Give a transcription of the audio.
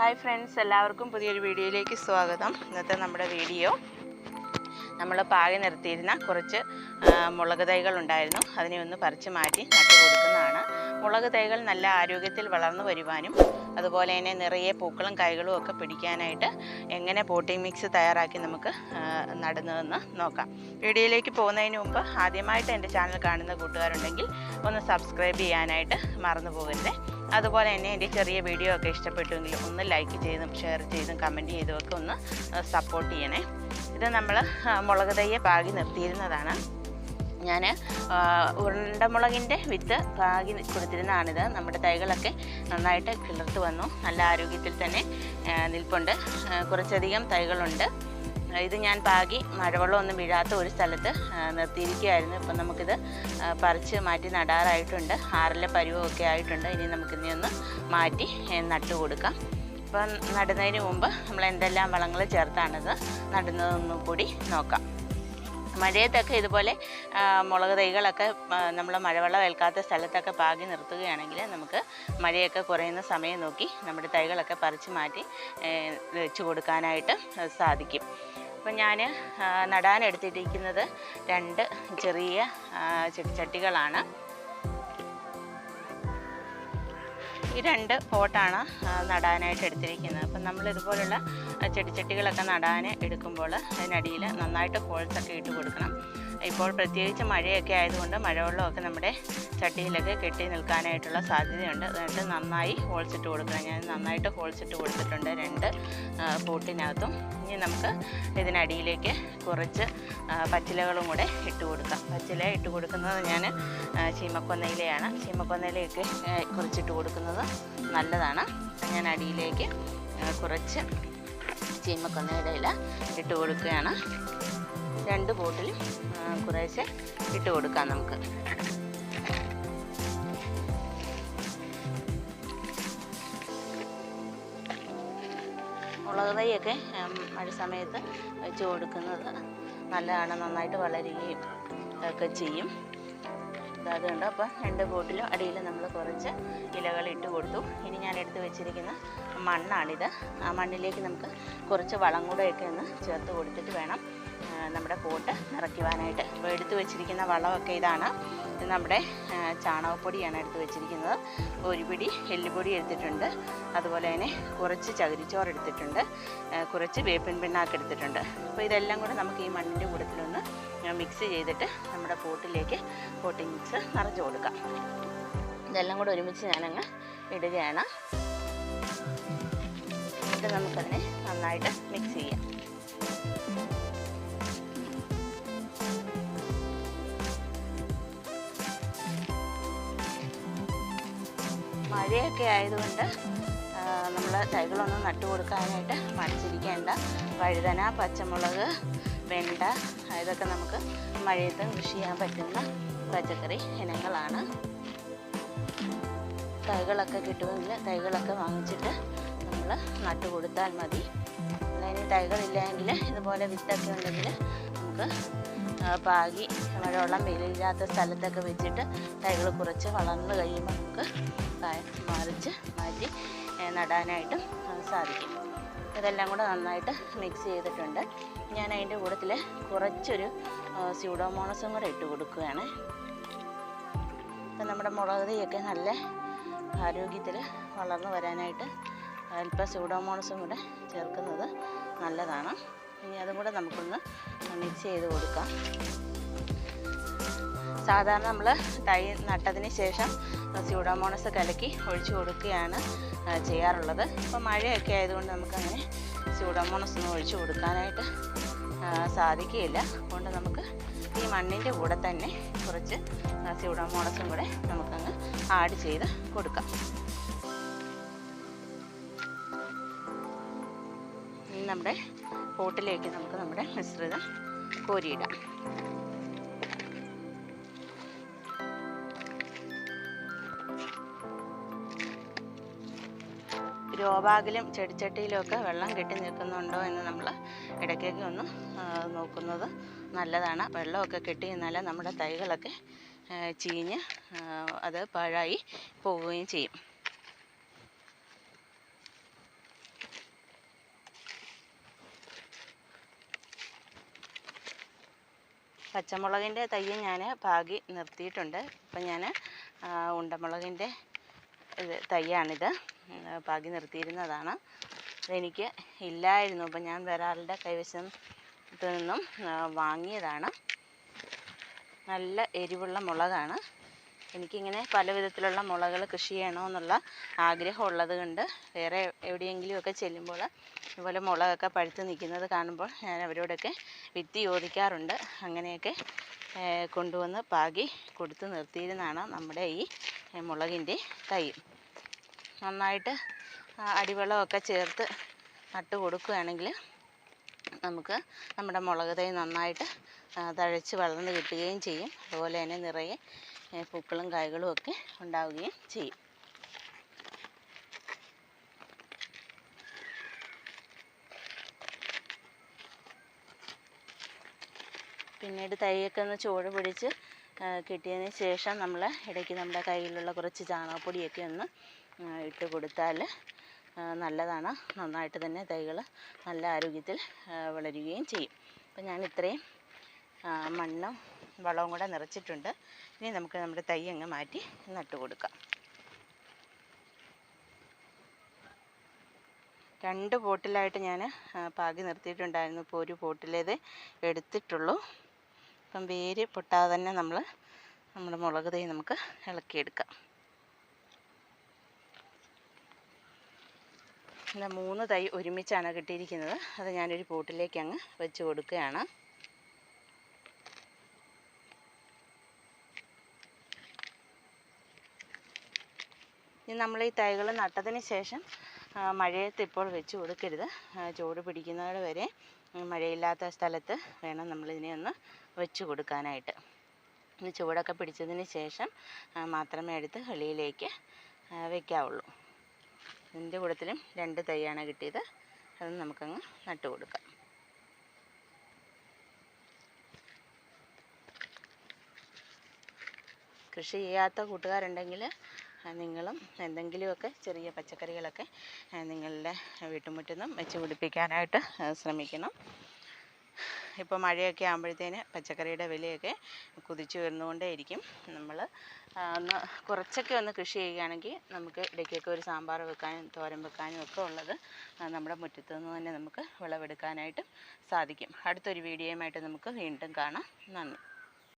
Hi friends എല്ലാവർക്കും പുതിയൊരു വീഡിയോയിലേക്ക് സ്വാഗതം. ഇന്നത്തെ നമ്മുടെ വീഡിയോ. നമ്മൾ പാകി നിർത്തിയിരുന്ന കുറച്ച് മുളക് തൈകൾ ഉണ്ടായിരുന്നു. അതിനെ ഒന്ന് പറിച്ച് മാറ്റി നട്ടു കൊടുക്കുന്നതാണ് മുളക് തൈകൾ നല്ല ആരോഗ്യത്തിൽ വളർന്നു വരുവാനും അതുപോലെ തന്നെ നിറയെ പൂക്കളും കായ്കളും ഒക്കെ പിടിക്കാനായിട്ട് എങ്ങനെ പോട്ടിംഗ് മിക്സ് തയ്യാറാക്കി നമുക്ക് നടന്നതെന്ന് നോക്കാം. വീഡിയോയിലേക്ക് പോകുന്നതിന് മുമ്പ് ആദ്യമായിട്ട് എന്റെ ചാനൽ കാണുന്ന കൂട്ടുകാരുണ്ടെങ്കിൽ ഒന്ന് സബ്സ്ക്രൈബ് ചെയ്യാനായിട്ട് മറന്നു പോകരുത്. അതുപോലെ തന്നെ എന്റെ ചെറിയ വീഡിയോ ഒക്കെ ഇഷ്ടപ്പെട്ടുവെങ്കിൽ ഒന്ന് ലൈക്ക് ചെയ്തും ഷെയർ ചെയ്തും കമന്റ് ചെയ്തും ഒക്കെ ഒന്ന് സപ്പോർട്ട് ചെയ്യണേ. ഇത് നമ്മൾ മുളക് തയ്യെ പാകി നിർത്തിയിരുന്നതാണ്. ഞാൻ ഉരുണ്ടമുളകിന്റെ വിത്ത് പാകി കൊടുത്തിരുന്നതാണിത്. നമ്മുടെ തൈകളൊക്കെ നന്നായിട്ട് കിളിർത്ത് വന്നു. നല്ല ആരോഗ്യത്തിൽ തന്നെ നിൽപ്പുണ്ട്. കുറച്ചധികം തൈകളുണ്ട്. ഇത് ഞാൻ പാകി മഴവെള്ളമൊന്നും വീഴാത്ത ഒരു സ്ഥലത്ത് നിർത്തിയിരിക്കുകയായിരുന്നു. ഇപ്പം നമുക്കിത് പറിച്ച് മാറ്റി നടാറായിട്ടുണ്ട്. ആറിലെ പരുവമൊക്കെ ആയിട്ടുണ്ട്. ഇനി നമുക്കിതിനെ ഒന്ന് മാറ്റി നട്ടു കൊടുക്കാം. അപ്പം നടുന്നതിന് മുമ്പ് നമ്മൾ എന്തെല്ലാം വളങ്ങൾ ചേർത്താണിത് നടുന്നതൊന്നും കൂടി നോക്കാം. മഴയത്തൊക്കെ ഇതുപോലെ മുളക് തൈകളൊക്കെ നമ്മൾ മഴവെള്ളം ഏൽക്കാത്ത സ്ഥലത്തൊക്കെ പാകി നിർത്തുകയാണെങ്കിൽ നമുക്ക് മഴയൊക്കെ കുറയുന്ന സമയം നോക്കി നമ്മുടെ തൈകളൊക്കെ പറിച്ച് മാറ്റി വെച്ച് കൊടുക്കാനായിട്ട് സാധിക്കും. അപ്പം ഞാൻ നടാൻ എടുത്തിരിക്കുന്നത് രണ്ട് ചെറിയ ചെടിച്ചട്ടികളാണ്. ഈ രണ്ട് പോട്ടാണ് നടാനായിട്ട് എടുത്തിരിക്കുന്നത്. അപ്പം നമ്മൾ ഇതുപോലുള്ള ചെടിച്ചട്ടികളൊക്കെ നടാൻ എടുക്കുമ്പോൾ അതിനടിയിൽ നന്നായിട്ട് ഹോൾസൊക്കെ ഇട്ട് കൊടുക്കണം. ഇപ്പോൾ പ്രത്യേകിച്ച് മഴയൊക്കെ ആയതുകൊണ്ട് മഴവെള്ളമൊക്കെ നമ്മുടെ ചട്ടിയിലൊക്കെ കെട്ടി നിൽക്കാനായിട്ടുള്ള സാധ്യതയുണ്ട്. എന്നിട്ട് നന്നായി ഹോൾസിട്ട് കൊടുക്കണം. ഞാൻ നന്നായിട്ട് ഹോൾസിട്ട് കൊടുത്തിട്ടുണ്ട് രണ്ട് പൂട്ടിനകത്തും ഇനി നമുക്ക് ഇതിനടിയിലേക്ക് കുറച്ച് പച്ചിലകളും കൂടെ ഇട്ട് കൊടുക്കാം. പച്ചില ഇട്ട് കൊടുക്കുന്നത് ഞാൻ ചീമക്കൊന്നയിലയാണ്. ചീമക്കൊന്നയിലയൊക്കെ കുറച്ചിട്ട് കൊടുക്കുന്നത് നല്ലതാണ്. ഞാൻ അടിയിലേക്ക് കുറച്ച് ചീമക്കൊന്നയുടെ ഇട്ട് കൊടുക്കുകയാണ്. രണ്ട് ബോട്ടിൽ കുറേശ്ശെ ഇട്ട് കൊടുക്കാം നമുക്ക്. മുളക് തൈയൊക്കെ മഴ സമയത്ത് വെച്ച് കൊടുക്കുന്നത് നല്ലതാണ് നന്നായിട്ട് വളരുകയും ഒക്കെ ചെയ്യും. അതുകൊണ്ട് അപ്പോൾ രണ്ട് ബോട്ടിലും അടിയിൽ നമ്മൾ കുറച്ച് ഇലകൾ ഇട്ട് കൊടുത്തു. ഇനി ഞാൻ എടുത്ത് വെച്ചിരിക്കുന്ന മണ്ണാണിത്. ആ മണ്ണിലേക്ക് നമുക്ക് കുറച്ച് വളം കൂടെയൊക്കെ ഒന്ന് ചേർത്ത് കൊടുത്തിട്ട് വേണം നമ്മുടെ പോട്ട് നിറയ്ക്കുവാനായിട്ട്. അപ്പോൾ എടുത്തു വെച്ചിരിക്കുന്ന വളമൊക്കെ ഇതാണ്. ഇത് നമ്മുടെ ചാണകപ്പൊടിയാണ് എടുത്ത് വെച്ചിരിക്കുന്നത്. ഒരു പിടി എല്ലുപൊടി എടുത്തിട്ടുണ്ട്. അതുപോലെ തന്നെ കുറച്ച് ചകിരിച്ചോറ് എടുത്തിട്ടുണ്ട്. കുറച്ച് വേപ്പിൻ പിണ്ണാക്ക് എടുത്തിട്ടുണ്ട്. അപ്പോൾ ഇതെല്ലാം കൂടെ നമുക്ക് ഈ മണ്ണിന്റെ കൂടത്തിലൊന്ന് മിക്സ് ചെയ്തിട്ട് നമ്മുടെ പോട്ടിലേക്ക് പോട്ടിംഗ് മിക്സ് നിറച്ച് കൊടുക്കാം. ഇതെല്ലാം കൂടെ ഒരുമിച്ച് ഞാനങ്ങ് ഇടുകയാണ്. എന്നിട്ട് നമുക്കതിനെ നന്നായിട്ട് മിക്സ് ചെയ്യാം. മഴയൊക്കെ ആയതുകൊണ്ട് നമ്മൾ തൈകളൊന്നും നട്ടു കൊടുക്കാനായിട്ട് മടിച്ചിരിക്കേണ്ട. വഴുതന പച്ചമുളക് വെണ്ട ഇതൊക്കെ നമുക്ക് മഴയത്ത് കൃഷി ചെയ്യാൻ പറ്റുന്ന പച്ചക്കറി ഇനങ്ങളാണ്. തൈകളൊക്കെ കിട്ടുമെങ്കിൽ തൈകളൊക്കെ വാങ്ങിച്ചിട്ട് നമ്മൾ നട്ടു കൊടുത്താൽ മതി. അല്ലെങ്കിൽ തൈകളില്ലെങ്കിൽ ഇതുപോലെ വിത്തൊക്കെ ഉണ്ടെങ്കിൽ നമുക്ക് പാകി മഴവെള്ളം വെയിലില്ലാത്ത സ്ഥലത്തൊക്കെ വെച്ചിട്ട് തൈകൾ കുറച്ച് വളർന്നു കഴിയുമ്പോൾ നമുക്ക് നടാനായിട്ടും സാധിക്കും. ഇതെല്ലാം കൂടെ നന്നായിട്ട് മിക്സ് ചെയ്തിട്ടുണ്ട്. ഞാൻ അതിന്റെ കൂട്ടത്തിൽ കുറച്ചൊരു സ്യൂഡോമോണസും കൂടെ ഇട്ട് കൊടുക്കുകയാണ്. ഇപ്പം നമ്മുടെ മുളക് തൈയൊക്കെ നല്ല ആരോഗ്യത്തിൽ വളർന്നു വരാനായിട്ട് അല്പം സ്യൂഡോമോണസും കൂടെ ചേർക്കുന്നത് നല്ലതാണ്. ഇനി അതും കൂടെ നമുക്കൊന്ന് മിക്സ് ചെയ്ത് കൊടുക്കാം. സാധാരണ നമ്മൾ തൈ നട്ടതിന് ശേഷം സ്യൂഡോമോണസ് കലക്കി ഒഴിച്ചു കൊടുക്കുകയാണ് ചെയ്യാറുള്ളത്. ഇപ്പോൾ മഴയൊക്കെ ആയതുകൊണ്ട് നമുക്കങ്ങനെ സ്യൂഡോമോണസ് ഒന്നും ഒഴിച്ചു കൊടുക്കാനായിട്ട് സാധിക്കുകയില്ല. അതുകൊണ്ട് നമുക്ക് ഈ മണ്ണിന്റെ കൂടെ തന്നെ കുറച്ച് സ്യൂഡോമോണസും കൂടെ നമുക്കങ്ങ് ആഡ് ചെയ്ത് കൊടുക്കാം. നമ്മുടെ പോട്ടിലേക്ക് നമുക്ക് നമ്മുടെ മിശ്രിതം കോരിയിടാം. രോബാകിലും ചെടിച്ചട്ടിയിലുമൊക്കെ വെള്ളം കെട്ടി നിൽക്കുന്നുണ്ടോ എന്ന് നമ്മൾ ഇടയ്ക്കൊക്കെ ഒന്ന് നോക്കുന്നത് നല്ലതാണ്. വെള്ളമൊക്കെ കെട്ടി നിന്നാലേ നമ്മുടെ തൈകളൊക്കെ ചീഞ്ഞ് അത് പാഴായി പോവുകയും ചെയ്യും. പച്ചമുളകിന്റെ തൈ ഞാൻ പാകി നിർത്തിയിട്ടുണ്ട്. ഇപ്പം ഞാൻ ഉണ്ടമുളകിന്റെ തയ്യാണിത്. പാകി നിർത്തിയിരുന്നതാണ്. എനിക്ക് ഇല്ലായിരുന്നു. അപ്പം ഞാൻ വേറെ കൈവശം നിന്നും വാങ്ങിയതാണ്. നല്ല എരിവുള്ള മുളകാണ്. എനിക്കിങ്ങനെ പല വിധത്തിലുള്ള മുളകൾ കൃഷി ചെയ്യണമെന്നുള്ള ആഗ്രഹം ഉള്ളത് കൊണ്ട് വേറെ എവിടെയെങ്കിലുമൊക്കെ ചെല്ലുമ്പോൾ ഇതുപോലെ മുളകൊക്കെ പഴുത്ത് നിൽക്കുന്നത് കാണുമ്പോൾ ഞാൻ അവരോടൊക്കെ വിത്ത് ചോദിക്കാറുണ്ട്. അങ്ങനെയൊക്കെ കൊണ്ടുവന്ന് പാകി കൊടുത്ത് നിർത്തിയിരുന്നാണ് നമ്മുടെ ഈ മുളകിന്റെ തൈ. നന്നായിട്ട് അടിവെള്ളമൊക്കെ ചേർത്ത് നട്ട് കൊടുക്കുകയാണെങ്കിൽ നമുക്ക് നമ്മുടെ മുളക് തൈ നന്നായിട്ട് തഴച്ച് വളർന്ന് കിട്ടുകയും ചെയ്യും. അതുപോലെ തന്നെ നിറയെ പൂക്കളും കായ്കളും ഒക്കെ ഉണ്ടാവുകയും ചെയ്യും. പിന്നീട് തൈയൊക്കെ ഒന്ന് ചുവട് പിടിച്ച് കിട്ടിയതിന് ശേഷം നമ്മൾ ഇടയ്ക്ക് നമ്മുടെ കയ്യിലുള്ള കുറച്ച് ചാണകപ്പൊടിയൊക്കെ ഒന്ന് ഇട്ട് കൊടുത്താൽ നല്ലതാണ്. നന്നായിട്ട് തന്നെ തൈകൾ നല്ല ആരോഗ്യത്തിൽ വളരുകയും ചെയ്യും. അപ്പം ഞാൻ ഇത്രയും മണ്ണും വളവും കൂടെ നിറച്ചിട്ടുണ്ട്. ഇനി നമുക്ക് നമ്മുടെ തൈ അങ്ങ് മാറ്റി നട്ട് കൊടുക്കാം. രണ്ട് പോട്ടിലായിട്ട് ഞാൻ പാകി നിർത്തിയിട്ടുണ്ടായിരുന്നു. ഇപ്പോൾ ഒരു പോട്ടിലേത് എടുത്തിട്ടുള്ളൂ. അപ്പം വേര് പൊട്ടാതെ തന്നെ നമ്മൾ നമ്മുടെ മുളക് തൈ നമുക്ക് ഇളക്കിയെടുക്കാം. മൂന്ന് തൈ ഒരുമിച്ചാണ് കിട്ടിയിരിക്കുന്നത്. അത് ഞാനൊരു പോട്ടിലേക്ക് അങ്ങ് വെച്ച് കൊടുക്കുകയാണ്. ഇനി നമ്മൾ ഈ തൈകൾ നട്ടതിന് ശേഷം മഴയത്ത് ഇപ്പോൾ വെച്ച് കൊടുക്കരുത്. ചൂട് പിടിക്കുന്നത് വരെ മഴയില്ലാത്ത സ്ഥലത്ത് വേണം നമ്മളിതിനെ ഒന്ന് വെച്ച് കൊടുക്കാനായിട്ട്. ഇത് ചൂടൊക്കെ പിടിച്ചതിന് ശേഷം മാത്രമേ എടുത്ത് വെളിയിലേക്ക് വെക്കാവുള്ളൂ. ഇതിന്റെ കൂട്ടത്തിലും രണ്ട് തൈയാണ് കിട്ടിയത്. അത് നമുക്കങ്ങ് നട്ട് കൊടുക്കാം. കൃഷി ചെയ്യാത്ത കൂട്ടുകാരുണ്ടെങ്കിൽ നിങ്ങളും എന്തെങ്കിലുമൊക്കെ ചെറിയ പച്ചക്കറികളൊക്കെ നിങ്ങളുടെ വീട്ടുമുറ്റത്തും വെച്ച് പിടിപ്പിക്കാനായിട്ട് ശ്രമിക്കണം. ഇപ്പോൾ മഴയൊക്കെ ആകുമ്പോഴത്തേന് പച്ചക്കറിയുടെ വിലയൊക്കെ കുതിച്ചു വരുന്നുകൊണ്ടേയിരിക്കും നമ്മൾ ഒന്ന് കുറച്ചൊക്കെ ഒന്ന് കൃഷി ചെയ്യുകയാണെങ്കിൽ നമുക്ക് ഇടയ്ക്കൊക്കെ ഒരു സാമ്പാർ വെക്കാനും തോരൻ വെക്കാനും ഒക്കെ ഉള്ളത് നമ്മുടെ മുറ്റത്തു നിന്ന് തന്നെ നമുക്ക് വിളവെടുക്കാനായിട്ട് സാധിക്കും. അടുത്തൊരു വീഡിയോയുമായിട്ട് നമുക്ക് വീണ്ടും കാണാം. നന്ദി.